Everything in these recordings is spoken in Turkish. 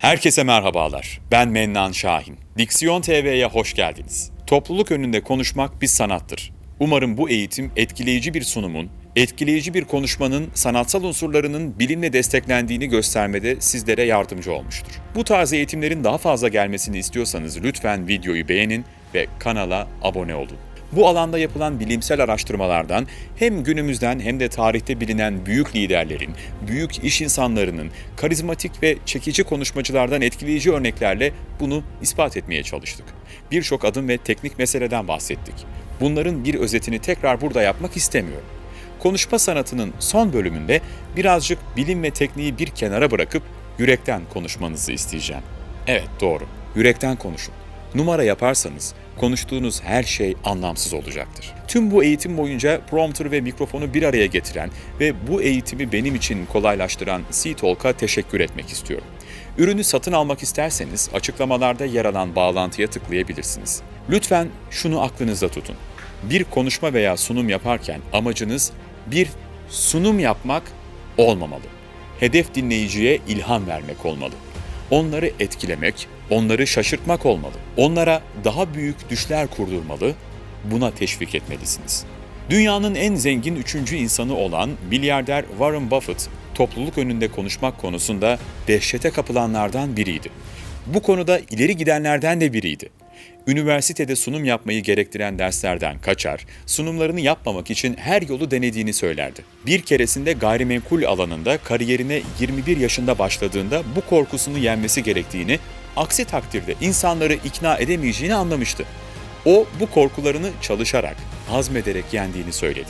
Herkese merhabalar. Ben Mennan Şahin. Diksiyon TV'ye hoş geldiniz. Topluluk önünde konuşmak bir sanattır. Umarım bu eğitim etkileyici bir sunumun, etkileyici bir konuşmanın sanatsal unsurlarının bilimle desteklendiğini göstermede sizlere yardımcı olmuştur. Bu tarz eğitimlerin daha fazla gelmesini istiyorsanız lütfen videoyu beğenin ve kanala abone olun. Bu alanda yapılan bilimsel araştırmalardan hem günümüzden hem de tarihte bilinen büyük liderlerin, büyük iş insanlarının, karizmatik ve çekici konuşmacılardan etkileyici örneklerle bunu ispat etmeye çalıştık. Birçok adım ve teknik meseleden bahsettik. Bunların bir özetini tekrar burada yapmak istemiyorum. Konuşma sanatının son bölümünde birazcık bilim ve tekniği bir kenara bırakıp yürekten konuşmanızı isteyeceğim. Evet doğru, yürekten konuşun. Numara yaparsanız konuştuğunuz her şey anlamsız olacaktır. Tüm bu eğitim boyunca prompter ve mikrofonu bir araya getiren ve bu eğitimi benim için kolaylaştıran C-Talk'a teşekkür etmek istiyorum. Ürünü satın almak isterseniz açıklamalarda yer alan bağlantıya tıklayabilirsiniz. Lütfen şunu aklınızda tutun. Bir konuşma veya sunum yaparken amacınız bir sunum yapmak olmamalı. Hedef dinleyiciye ilham vermek olmalı onları etkilemek, onları şaşırtmak olmalı. Onlara daha büyük düşler kurdurmalı, buna teşvik etmelisiniz. Dünyanın en zengin üçüncü insanı olan milyarder Warren Buffett, topluluk önünde konuşmak konusunda dehşete kapılanlardan biriydi. Bu konuda ileri gidenlerden de biriydi üniversitede sunum yapmayı gerektiren derslerden kaçar, sunumlarını yapmamak için her yolu denediğini söylerdi. Bir keresinde gayrimenkul alanında kariyerine 21 yaşında başladığında bu korkusunu yenmesi gerektiğini, aksi takdirde insanları ikna edemeyeceğini anlamıştı. O bu korkularını çalışarak, azmederek yendiğini söyledi.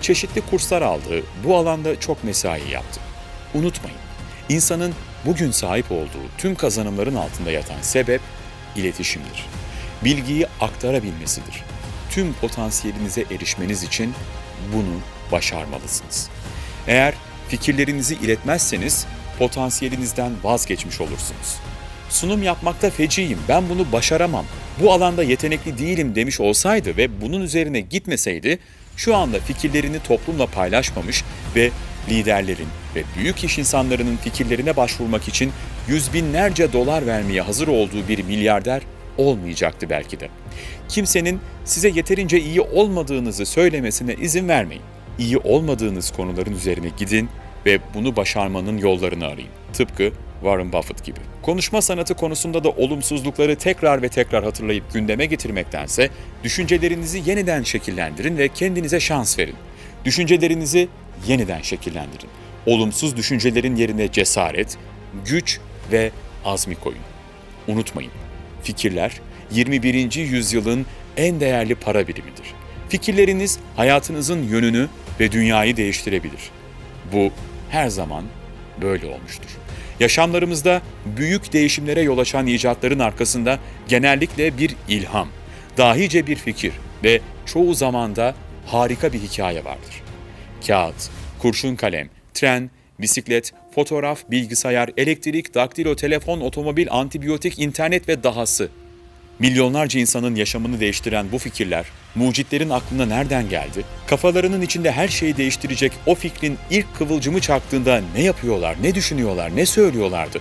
Çeşitli kurslar aldı, bu alanda çok mesai yaptı. Unutmayın, insanın bugün sahip olduğu tüm kazanımların altında yatan sebep iletişimdir bilgiyi aktarabilmesidir. Tüm potansiyelinize erişmeniz için bunu başarmalısınız. Eğer fikirlerinizi iletmezseniz potansiyelinizden vazgeçmiş olursunuz. Sunum yapmakta feciyim, ben bunu başaramam, bu alanda yetenekli değilim demiş olsaydı ve bunun üzerine gitmeseydi, şu anda fikirlerini toplumla paylaşmamış ve liderlerin ve büyük iş insanlarının fikirlerine başvurmak için yüz binlerce dolar vermeye hazır olduğu bir milyarder olmayacaktı belki de. Kimsenin size yeterince iyi olmadığınızı söylemesine izin vermeyin. İyi olmadığınız konuların üzerine gidin ve bunu başarmanın yollarını arayın. Tıpkı Warren Buffett gibi. Konuşma sanatı konusunda da olumsuzlukları tekrar ve tekrar hatırlayıp gündeme getirmektense düşüncelerinizi yeniden şekillendirin ve kendinize şans verin. Düşüncelerinizi yeniden şekillendirin. Olumsuz düşüncelerin yerine cesaret, güç ve azmi koyun. Unutmayın, Fikirler 21. yüzyılın en değerli para birimidir. Fikirleriniz hayatınızın yönünü ve dünyayı değiştirebilir. Bu her zaman böyle olmuştur. Yaşamlarımızda büyük değişimlere yol açan icatların arkasında genellikle bir ilham, dahice bir fikir ve çoğu zamanda harika bir hikaye vardır. Kağıt, kurşun kalem, tren, bisiklet, fotoğraf, bilgisayar, elektrik, daktilo, telefon, otomobil, antibiyotik, internet ve dahası. Milyonlarca insanın yaşamını değiştiren bu fikirler, mucitlerin aklına nereden geldi? Kafalarının içinde her şeyi değiştirecek o fikrin ilk kıvılcımı çaktığında ne yapıyorlar, ne düşünüyorlar, ne söylüyorlardı?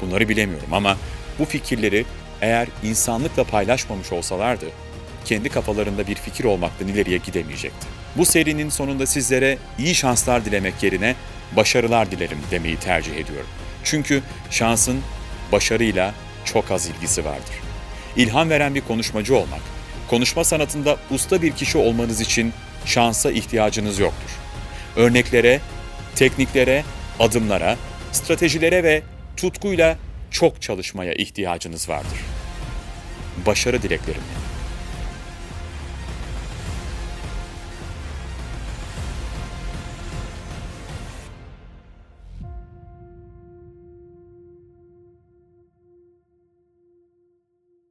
Bunları bilemiyorum ama bu fikirleri eğer insanlıkla paylaşmamış olsalardı, kendi kafalarında bir fikir olmaktan ileriye gidemeyecekti. Bu serinin sonunda sizlere iyi şanslar dilemek yerine başarılar dilerim demeyi tercih ediyorum. Çünkü şansın başarıyla çok az ilgisi vardır. İlham veren bir konuşmacı olmak, konuşma sanatında usta bir kişi olmanız için şansa ihtiyacınız yoktur. Örneklere, tekniklere, adımlara, stratejilere ve tutkuyla çok çalışmaya ihtiyacınız vardır. Başarı dileklerimle.